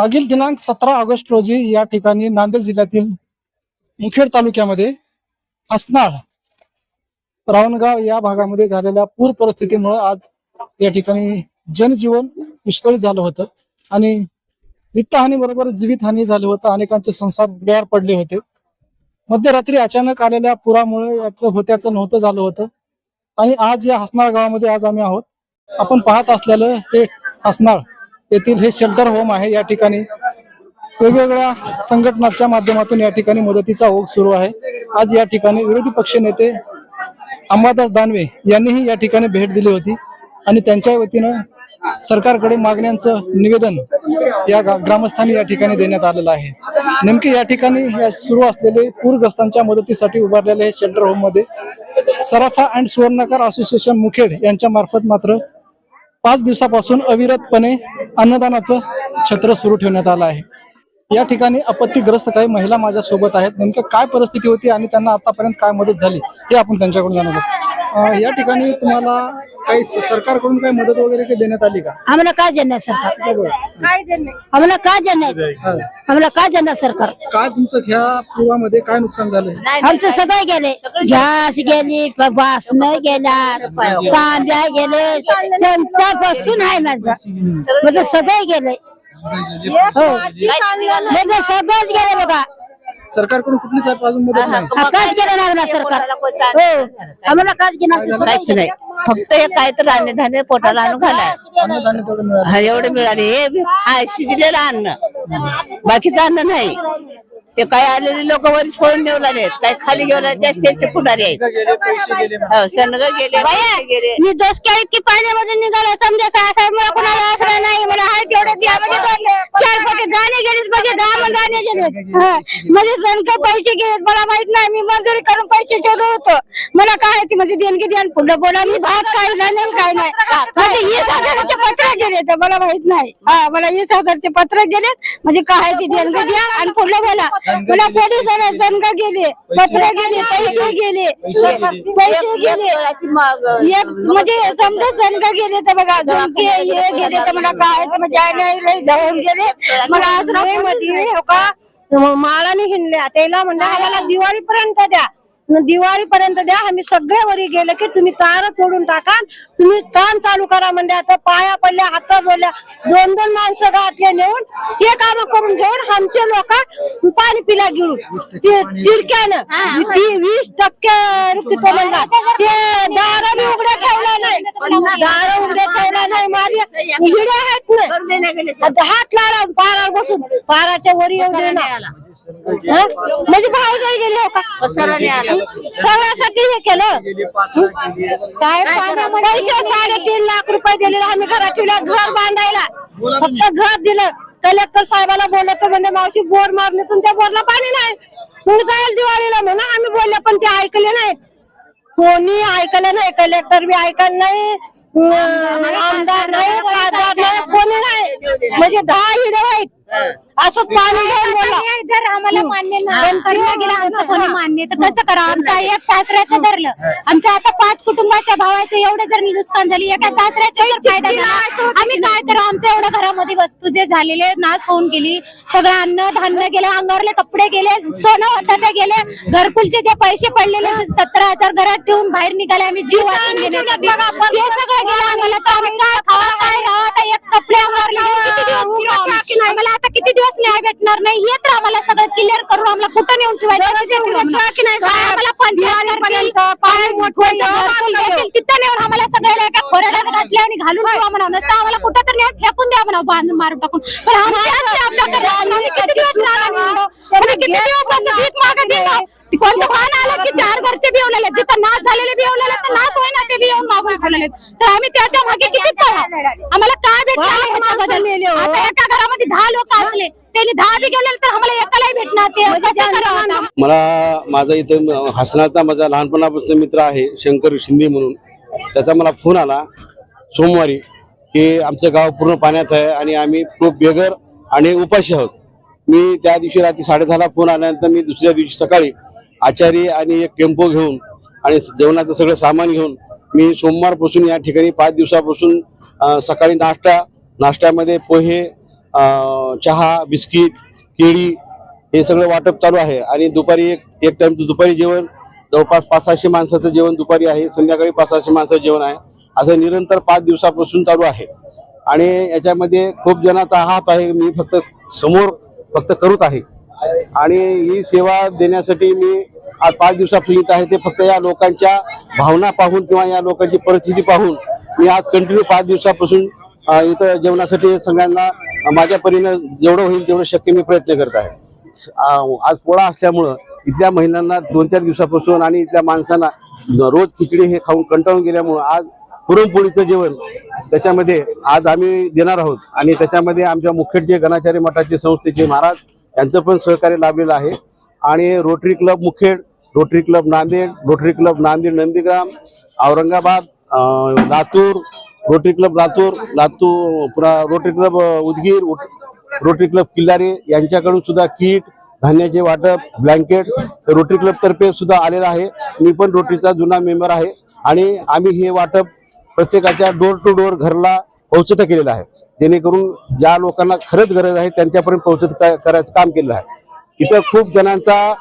मागील दिनांक सतरा ऑगस्ट रोजी या ठिकाणी नांदेड जिल्ह्यातील मुखेड तालुक्यामध्ये हसनाळ रावणगाव या भागामध्ये झालेल्या पूर परिस्थितीमुळे आज या ठिकाणी जनजीवन विस्कळीत झालं होतं. आणि वित्तहानी बरोबर जीवितहानी झाली होतं. अनेकांचे संसार बेर पडले होते. मध्यरात्री अचानक आलेल्या पुरामुळे होत्याचं नव्हतं झालं होतं. आणि आज या हसनाळ गावामध्ये आज आम्ही आहोत. आपण पाहत असलेलं हे हसनाळ येथील हे शेल्टर होम आहे. या ठिकाणी वेगवेगळ्या संघटनाच्या माध्यमातून या ठिकाणी मदतीचा ओघ सुरू आहे. आज या ठिकाणी विरोधी पक्ष नेते अंबादास दानवे यांनीही या ठिकाणी भेट दिली होती आणि त्यांच्या वतीनं सरकारकडे मागण्यांचं निवेदन या ग्रामस्थांनी या ठिकाणी देण्यात आलेलं आहे. नेमके या ठिकाणी या सुरू असलेले पूरग्रस्तांच्या मदतीसाठी उभारलेले हे शेल्टर होममध्ये सराफा अँड सुवर्णकार असोसिएशन मुखेड यांच्या मार्फत मात्र पाच दिवसापासून अविरतपणे अन्नदानाचं छत्र सुरू ठेवण्यात आलं आहे. या ठिकाणी आपत्तीग्रस्त काही महिला माझ्या सोबत आहेत. नेमकं काय परिस्थिती होती आणि त्यांना आतापर्यंत काय मदत झाली हे आपण त्यांच्याकडून जाणून या ठिकाणी तुम्हाला काही सरकारकडून काही मदत वगैरे काही देण्यात आली का? आम्हाला काय देणार सरकार? आम्हाला काय देणार? हा. आम्हाला काय देणार सरकार? काय तुमचं ह्या पुरामध्ये काय नुकसान झालंय? आमचं सगळं गेले. घास गेली बासनं गेल्या कांद्या गेले चमचा बसून आहे माझं. माझं सगळं गेले. हो माझं सगळंच गेलं बघा. सरकारकडून कुठलीच अजून मदत नाही. काच केलं नाही आम्हाला सरकार. हो आम्हाला काच घेणार काहीच नाही. फक्त हे काय तर अन्न धान्य पोटाला आणून घालाय अन्नधान्य तेवढं मिळालं. हा एवढे मिळाले. हे हा शिजलेलं अन्न. बाकीचं अन्न नाही. ते काय आलेले लोक वरीच पळून घेऊन आले काय खाली घेऊन जास्त ते पुढारी आहेत. गेले गेले हो, सनग गेले पैसे गेले. मी डोसक्या इतकी पाण्यामध्ये निघाला समजा सहा मला कोणाला असलं नाही मला हाय तेवढं द्या म्हणजे चार पटे दाणे गेलेत म्हणजे दहा मन दाणे गेलेत. हा. म्हणजे सणक पैसे गेलेत मला माहीत नाही मी मंजुरी करून पैसे ठेवलं होतं. मला काय ती म्हणजे देणगी द्या आणि पुढं बोला मी भात खायला नाही काय नाही. म्हणजे वीस हजाराचे पत्र गेले तर मला माहीत नाही. हा मला वीस हजारचे पत्र गेलेत म्हणजे काय ती देणगी द्या आणि पुढलं बोला. मला पोलिसांना सणक गेले पत्र गेले पैसे गेले. पैसे गेले. एक म्हणजे समजा सणक गेले तर बघा झुमके हे गेले तर मला काय तर म्हणजे आई लय जाऊन गेले. मला आज मध्ये हो का? माळाने हिंडल्या. त्याला म्हणलं आम्हाला दिवाळीपर्यंत द्या. दिवाळी पर्यंत द्या. आम्ही सगळे वरी गेले की तुम्ही तार तोडून टाका. तुम्ही काम चालू करा म्हणजे आता पाया पडल्या हात जोडल्या. दोन दोन माणसं घातले नेऊन ते काम करून घेऊन आमचे लोक पाणी पिला गिळून. तिडक्यानं वीस टक्के तिथं म्हणला. ते दार बी उघड्या ठेवला नाही. दार उघड्या ठेवला नाही माझे हिडे आहेत ना. हात लावला पारावर बसून. पाराच्या वरी येऊ हा? म्हणजे भाऊ जरी गेले हो का? सगळ्यासाठी हे? केलं? पैसे साडेतीन लाख रुपये दिले आम्ही घरात ठेवल्या घर बांधायला. फक्त घर दिलं. कलेक्टर साहेबाला बोललं तर म्हणजे मावशी बोर मारले तुमच्या बोरला पाणी नाही. मग जाईल दिवाळीला म्हणून आम्ही बोलले पण ते ऐकले नाही. कोणी ऐकलं नाही कलेक्टर बी ऐकलं नाही. अं, आमदार नाही खासदार नाही. कोणी नाही. म्हणजे दहा हिडे आहेत. असं पाणी घेऊन बोला जर आम्हाला मान्य नाही करणं गेलं आमचं कोणी मान्य तर कसं करा? आमच्या एक सासऱ्याचं धरलं. आमच्या आता पाच कुटुंबाच्या भावाचं एवढं जर नुकसान झाली एका सासऱ्याचा जर फायदा झाला आम्ही काय करू? आमच्या एवढं घरामध्ये वस्तू जे झालेले नाश होऊन गेली सगळं अन्न धान्य गेलं अंगावरले कपडे गेले सोनं होतं ते गेले. घरकुलचे जे पैसे पडलेले सतरा हजार घरात ठेवून बाहेर निघाले आम्ही जीव वाचून घेण्यासाठी. हे सगळं गेलं आम्हाला. तर आम्ही काय खावा काय राहावं? आता एक कपडे अंगावर किती दिवस फिरू आम्ही? आम्हाला न्याय भेटणार नाही. हे तर आम्हाला सगळं क्लिअर करून आम्हाला कुठं नेऊन ठेवायचं? तिथे नेऊन आम्हाला सगळ्याला एका खोऱ्याला घातल्या आणि घालून ठेवा म्हणा. नसतं आम्हाला कुठं तर नेऊन फेकून द्या म्हणा. बांधून मारून टाकून. पण आम्ही किती दिवस राहणार म्हणतो? आम्ही किती दिवस असं भीक मागत वाहन आलं की चार घरचे बी येऊन आले जिथं नाश झालेले बी येऊन आले तर नाश होईना ते बी येऊन मागून ठेवलेले. तर आम्ही त्याच्यामागे किती पळा आम्हाला काय ह्याच्याबद्दल? आता एका घरामध्ये दहा लोक असले त्यांनी दहा बी गेले तर आम्हाला एकालाही भेटणार ते. आता? मला माझा इथं हसनाचा माझा लहानपणापासून मित्र आहे शंकर शिंदे म्हणून. त्याचा मला फोन आला सोमवारी की आमचं गाव पूर्ण पाण्यात आहे आणि आम्ही खूप बेघर आणि उपाशी आहोत. मी त्या दिवशी रात्री साडेदहाला फोन आल्यानंतर मी दुसऱ्या दिवशी सकाळी आचारी आणि एक टेम्पो घेऊन आणि जेवणाचं सगळं सामान घेऊन मी सोमवारपासून या ठिकाणी पाच दिवसापासून सकाळी नाश्ता नाश्त्यामध्ये पोहे चहा बिस्किट केळी हे सगळं वाटप चालू आहे. आणि दुपारी एक एक टाइम दुपारी जेवण जवळपास पाच सहाशे माणसाचं जेवण दुपारी आहे संध्याकाळी पाच सहाशे माणसाचं जेवण आहे. असं निरंतर पाच दिवसापासून चालू आहे. आणि याच्यामध्ये खूप जणांचा हात आहे मी फक्त समोर फक्त करत आहे. आणि ही सेवा देण्यासाठी मी आज पाच दिवसापूर्वी आहे ते फक्त या लोकांच्या भावना पाहून किंवा या लोकांची परिस्थिती पाहून मी आज कंटिन्यू पाच दिवसापासून इथं जेवणासाठी सगळ्यांना माझ्या परीनं जेवढं होईल तेवढं शक्य मी प्रयत्न करत आहे. आज पोळा असल्यामुळं इथल्या महिलांना दोन चार दिवसापासून आणि इथल्या माणसांना रोज खिचडी हे खाऊन कंटाळून गेल्यामुळं आज पुरणपोळीचं जेवण त्याच्यामध्ये आज आम्ही देणार आहोत. आणि त्याच्यामध्ये आमच्या मुखेडचे गणाचार्य मठाचे संस्थेचे महाराज यांचं पण सहकार्य लाभलेलं आहे. आणि Rotary Club Mukhed Rotary Club Nanded Rotary Club Nanded Nandigram Aurangabad Latur Rotary Club Latur Latur पुन्हा Rotary Club Udgir Rotary Club Killari यांच्याकडून सुद्धा किट धान्याचे वाटप ब्लँकेट रोटरी क्लबतर्फे सुद्धा आलेलं आहे. मी पण रोटरीचा जुना मेंबर आहे आणि आम्ही हे वाटप प्रत्येकाच्या डोर टू डोर घरला पोहोचत केलेलं आहे. जेणेकरून ज्या लोकांना खरंच गरज आहे त्यांच्यापर्यंत पोहोचत करायचं काम केलेलं आहे. इथं खूप जणांचा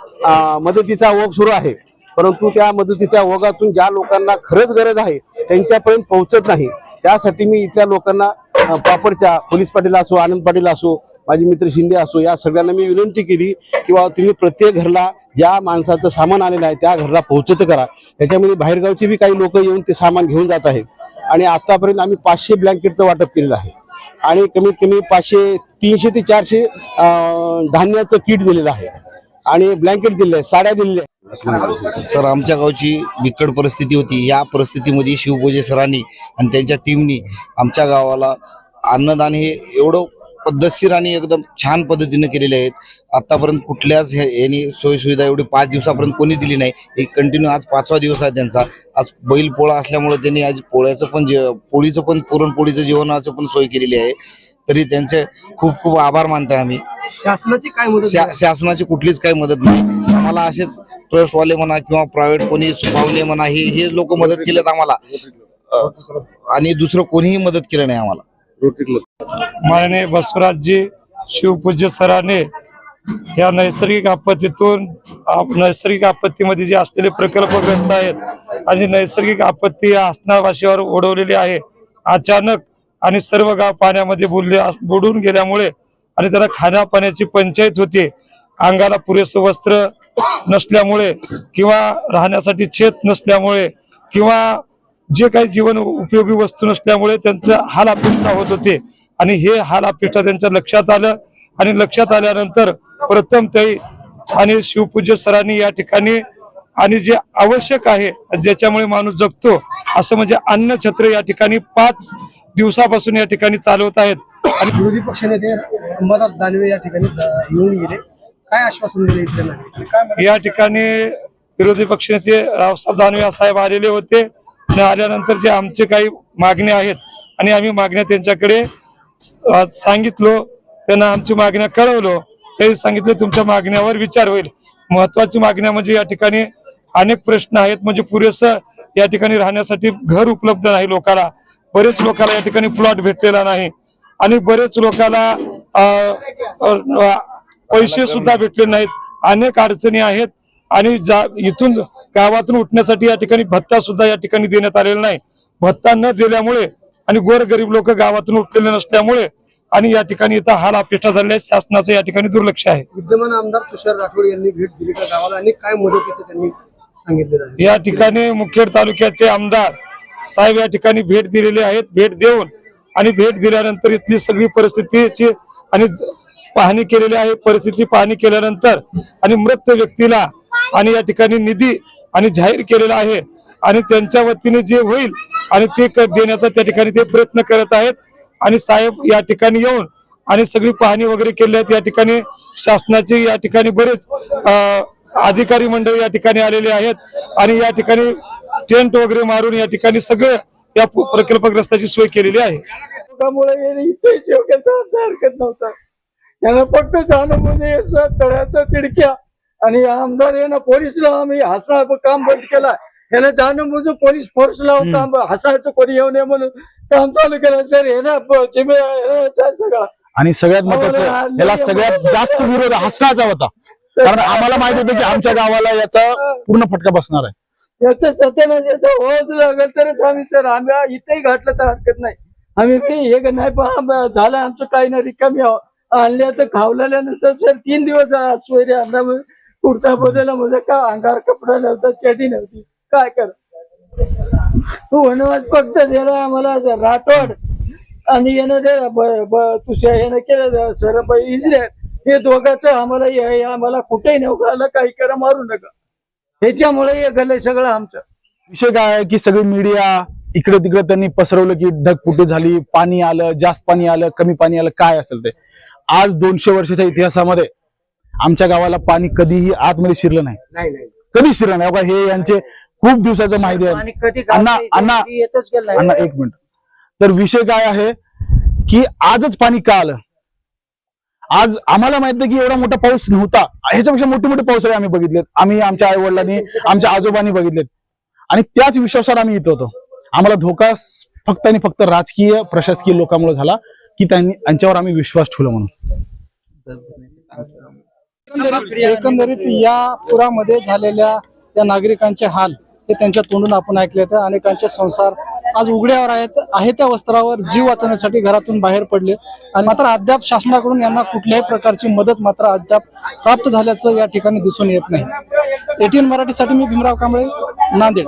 मदतीचा ओघ सुरू आहे. परंतु त्या मदतीच्या ओघातून ज्या लोकांना खरंच गरज आहे त्यांच्यापर्यंत पोहोचत नाही. त्यासाठी मी इथल्या लोकांना प्रॉपरच्या पोलीस पाटील असो आनंद पाटील असो माझे मित्र शिंदे असो या सगळ्यांना मी विनंती केली की बाबा तुम्ही प्रत्येक घरला ज्या माणसाचं सामान आलेलं आहे त्या घरला पोहोचत करा. त्याच्यामध्ये बाहेरगावचे बी काही लोक येऊन ते सामान घेऊन जात आहेत. आणि आतापर्यंत आम्ही पाचशे ब्लँकेटचं वाटप केलेलं आहे. आणि कमीत कमी पाचशे तीनशे ते चारशे धान्याचं किट दिलेलं आहे. आणि ब्लँकेट दिले साड्या दिले. सर आमच्या गावची बिकट परिस्थिती होती. या परिस्थितीमध्ये शिवपूजे सरांनी आणि त्यांच्या टीमनी आमच्या गावाला अन्नदान हे एवढं पद्धतशीर आणि एकदम छान पद्धतीने केलेले आहेत. आतापर्यंत कुठल्याच यांनी सोयीसुविधा एवढी पाच दिवसापर्यंत कोणी दिली नाही. एक कंटिन्यू आज पाचवा दिवस आहे त्यांचा. आज बैल पोळा असल्यामुळे त्यांनी आज पोळ्याचं पण जे पोळीचं पण पुरणपोळीचं जेवणाचं पण सोय केलेली आहे. तरी त्यांचे खूप खूप आभार मानतोय आम्ही. शासनाची काय मदत शा- शासनाची कुठलीच काही मदत नाही. आम्हाला असेच ट्रस्टवाले म्हणा किंवा प्रायव्हेट कोणी पाहुणे म्हणा हे हे लोक मदत केलेत आम्हाला. अ, आणि दुसरं कोणीही मदत केलं नाही आम्हाला. माननीय बसवराजजी शिवपूज्य सराने या नैसर्गिक आपत्तीतून आप- नैसर्गिक आपत्तीमध्ये जे असलेले प्रकल्पग्रस्त आहेत आणि नैसर्गिक आपत्ती या आसनावाशीवर ओढवलेली आहे. अचानक आणि सर्व गाव पाण्यामध्ये बुडले बुडून गेल्यामुळे आणि त्याला खाण्यापाण्याची पंचायत होती. अंगाला पुरेसं वस्त्र नसल्यामुळे किंवा राहण्यासाठी छेत नसल्यामुळे किंवा जे काही जीवन उपयोगी वस्तू नसल्यामुळे त्यांचं हाल अपेक्षा होत होते. आणि हे हाल अपेक्षा त्यांच्या लक्षात आलं आणि लक्षात आल्यानंतर प्रथम ते आणि शिवपूज्य सरांनी या ठिकाणी आणि जे आवश्यक आहे ज्याच्यामुळे माणूस जगतो असं म्हणजे अन्नछत्र या ठिकाणी पाच दिवसापासून या ठिकाणी चालवत आहेत. आणि विरोधी पक्षनेते अंबादास दानवे या ठिकाणी येऊन गेले. काय आश्वासन दिले म्हणले? या ठिकाणी विरोधी पक्षनेते रावसाहेब दानवे साहेब आलेले होते. आणि आल्यानंतर जे आमचे काही मागण्या आहेत आणि आम्ही मागण्या त्यांच्याकडे सांगितलो त्यांना आमची मागण्या कळवलो त्यांनी सांगितलं तुमच्या मागण्यावर विचार होईल. महत्वाची मागण्या म्हणजे या ठिकाणी अनेक प्रश्न आहेत. म्हणजे पुरेसं या ठिकाणी राहण्यासाठी घर उपलब्ध नाही लोकांना बरेच लोकांना या ठिकाणी प्लॉट भेटलेला नाही. आणि बरेच लोकांना पैसे सुद्धा भेटले नाहीत. अनेक अडचणी आहेत. आणि जा इथून गावातून उठण्यासाठी या ठिकाणी भत्ता सुद्धा या ठिकाणी देण्यात आलेला नाही. भत्ता न दिल्यामुळे आणि गोरगरीब लोक गावातून उठलेले नसल्यामुळे आणि या ठिकाणी इथं हाल अपेक्षा झालेल्या शासनाचं या ठिकाणी दुर्लक्ष आहे. विद्यमान आमदार तुषार राठोड यांनी भेट दिली का गावाला? आणि काय मदतीचं त्यांनी सांगितलेलं आहे. या ठिकाणी मुखेड तालुक्याचे आमदार साहेब या ठिकाणी भेट दिलेले आहेत. भेट देऊन आणि भेट दिल्यानंतर इथली सगळी परिस्थितीची आणि पाहणी केलेली आहे. परिस्थिती पाहणी केल्यानंतर आणि मृत व्यक्तीला आणि या ठिकाणी निधी आणि जाहीर केलेला आहे. आणि त्यांच्या वतीने जे होईल आणि ते देण्याचा त्या ठिकाणी ते प्रयत्न करत आहेत. आणि साहेब या ठिकाणी येऊन आणि सगळी पाहणी वगैरे केली आहेत. या ठिकाणी शासनाचे या ठिकाणी बरेच अं, अधिकारी मंडळी या ठिकाणी आलेले आहेत आणि या ठिकाणी टेंट वगैरे मारून या ठिकाणी सगळं या प्रकल्पग्रस्ताची सोय केलेली आहे. हरकत नव्हता. फक्त जाणं म्हणजे तळ्याचा तिडक्या आणि आमदार यांना पोलीसला आम्ही हसणार काम बंद केला. याला जाणं म्हणजे पोलीस फोर्स लावून काम हसायचं कोणी येऊ नये म्हणून काम चालू केलं. सर हे ना सगळं आणि सगळ्यात महत्वाचं याला सगळ्यात जास्त विरोध हसनाचा होता. कारण आम्हाला माहीत होतं की आमच्या गावाला याचा पूर्ण फटका बसणार आहे. याचं सत्यानाश म्हणजे याचं होच लागेल तरच आम्ही सर आम्ही इथेही घातलं तर हरकत नाही. आम्ही हे नाही पण झालं आमचं काही नाही रिकामी आणल्या तर खावल्यानंतर सर तीन दिवस सोयरे अंदा कुर्ता बदलला म्हणजे का अंगार कपडा नव्हता चटी नव्हती. काय कर? वनवास फक्त दिला आम्हाला राठोड. आणि यानं दे तुझ्या यानं केलं सर इजरे हे दोघांचं आम्हाला आम्हाला कुठेही नव्हतं काही करा मारू नका. ह्याच्यामुळे हे झालंय सगळं आमचं. विषय काय आहे की सगळी मीडिया इकडे तिकडे त्यांनी पसरवलं की ढगफुटी झाली पाणी आलं जास्त पाणी आलं कमी पाणी आलं काय असेल ते? आज दोनशे वर्षाच्या इतिहासामध्ये आमच्या गावाला पाणी कधीही आतमध्ये शिरलं नाही. नाही नाही. कधी शिरलं नाही. बघा हे यांचे खूप दिवसाचं माहिती आहे. अण्णा अण्णा अण्णा एक मिनिट. तर विषय काय आहे की आजच पाणी का आलं? आज आम्हाला माहीत की एवढा मोठा पाऊस नव्हता. ह्याच्यापेक्षा मोठे मोठे पावसाळे आम्ही बघितलेत. आम्ही आमच्या आई वडिलांनी आमच्या आजोबांनी बघितलेत. आणि त्याच विश्वासावर आम्ही इथं होतो. आम्हाला धोका फक्त आणि फक्त राजकीय प्रशासकीय लोकांमुळे झाला की त्यांनी त्यांच्यावर आम्ही विश्वास ठेवला म्हणून. एकंदरीत एकंदरीत या पुरामध्ये झालेल्या या नागरिकांचे हाल हे त्यांच्या तोंडून आपण ऐकले तर अनेकांचे संसार आज उघड्यावर आहेत आहे त्या वस्त्रावर जीव वाचवण्यासाठी घरातून बाहेर पडले. आणि मात्र अद्याप शासनाकडून यांना कुठल्याही प्रकारची मदत मात्र अद्याप प्राप्त झाल्याचं या ठिकाणी दिसून येत नाही. एटीएन मराठीसाठी मी भीमराव कांबळे नांदेड.